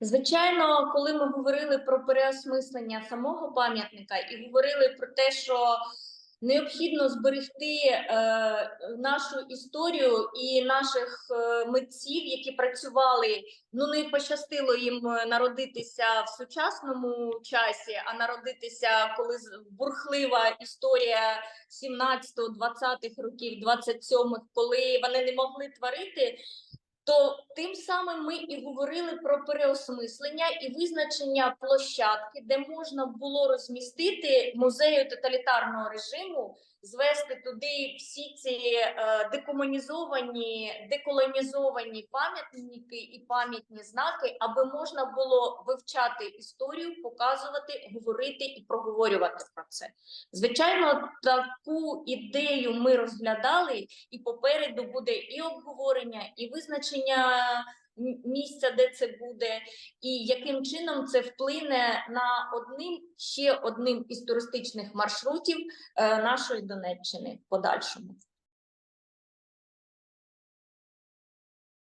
Звичайно, коли ми говорили про переосмислення самого пам'ятника і говорили про те, що необхідно зберегти е, нашу історію і наших е, митців, які працювали, ну не пощастило їм е, народитися в сучасному часі, а народитися, коли бурхлива історія 17-20-х років, 27-х, коли вони не могли творити то тим самим ми і говорили про переосмислення і визначення площадки, де можна було розмістити музею тоталітарного режиму, звести туди всі ці е, декомунізовані, деколонізовані пам'ятники і пам'ятні знаки, аби можна було вивчати історію, показувати, говорити і проговорювати про це. Звичайно, таку ідею ми розглядали, і попереду буде і обговорення, і визначення місця, де це буде, і яким чином це вплине на одним ще одним із туристичних маршрутів е, нашої Донеччини в подальшому.